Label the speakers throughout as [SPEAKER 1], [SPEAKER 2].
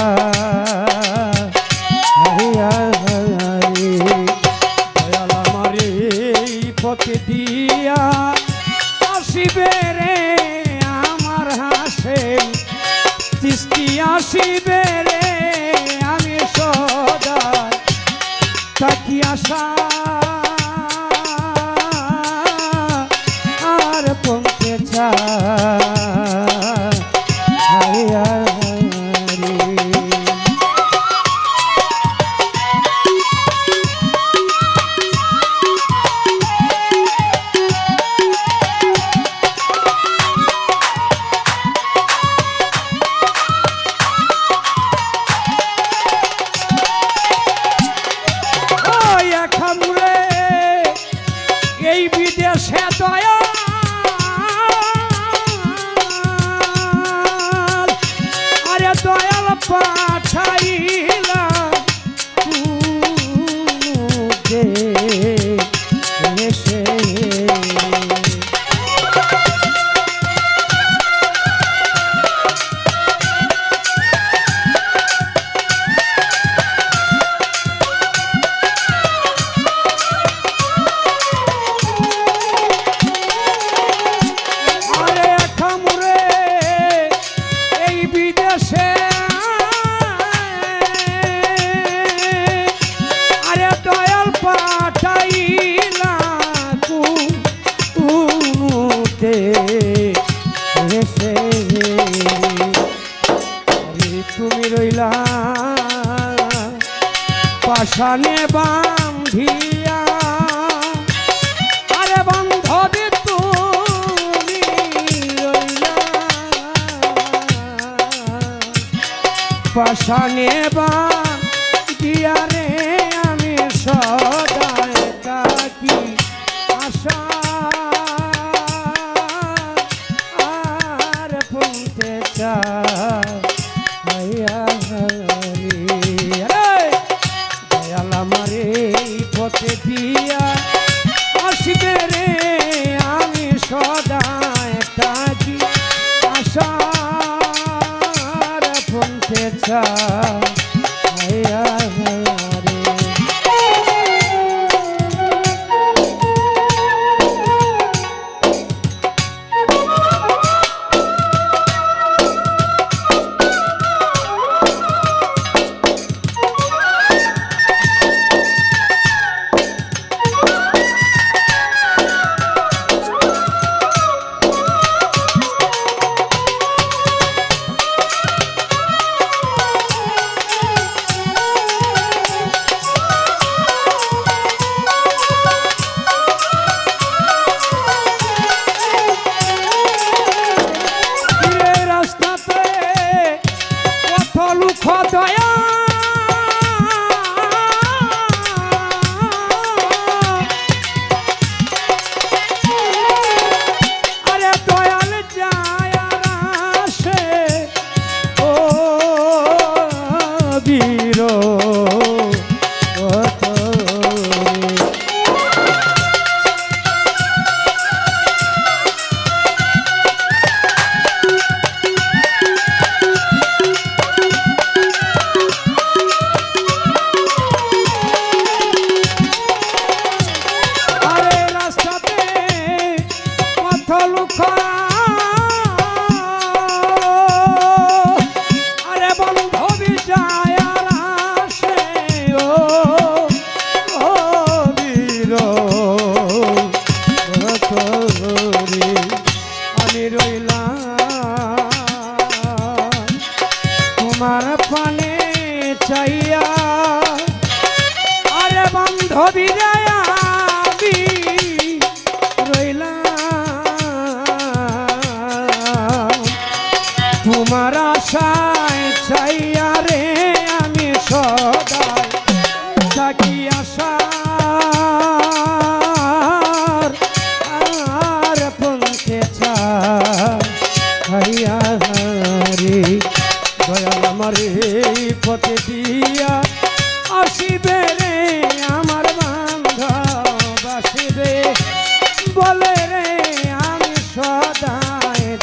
[SPEAKER 1] ah 来呀、পাশানে বা দিয়ারে আমি সদায় থাকি। আশা আর পুঁতে চা सा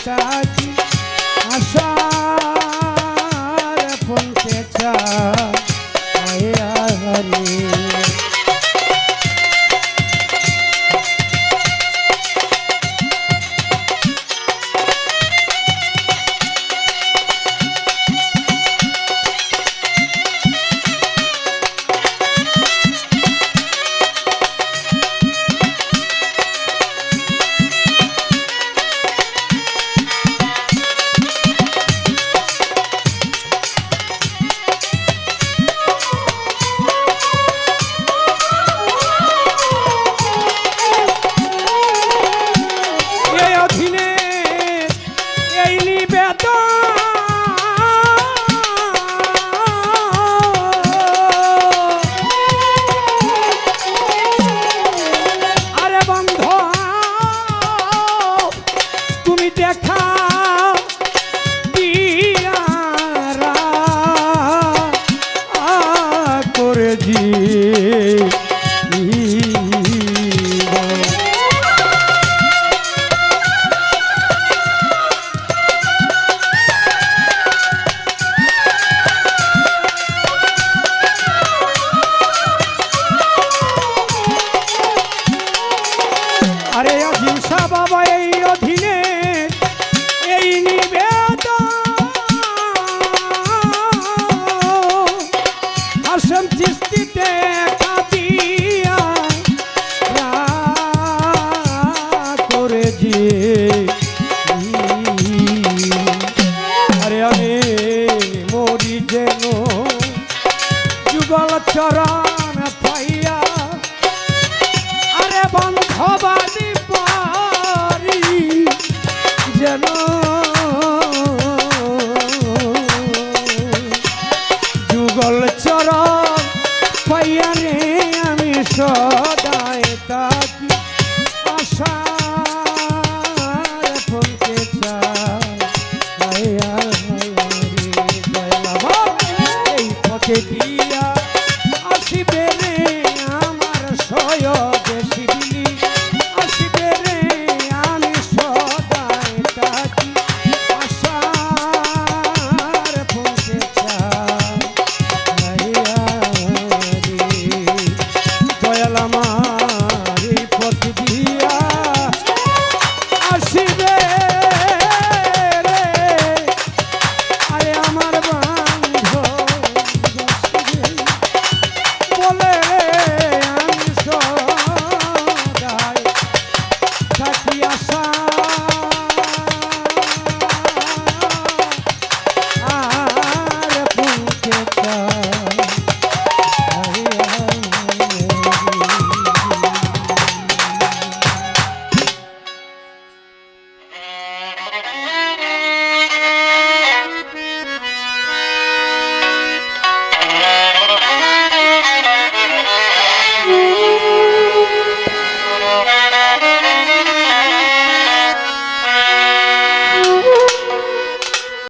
[SPEAKER 1] saudade.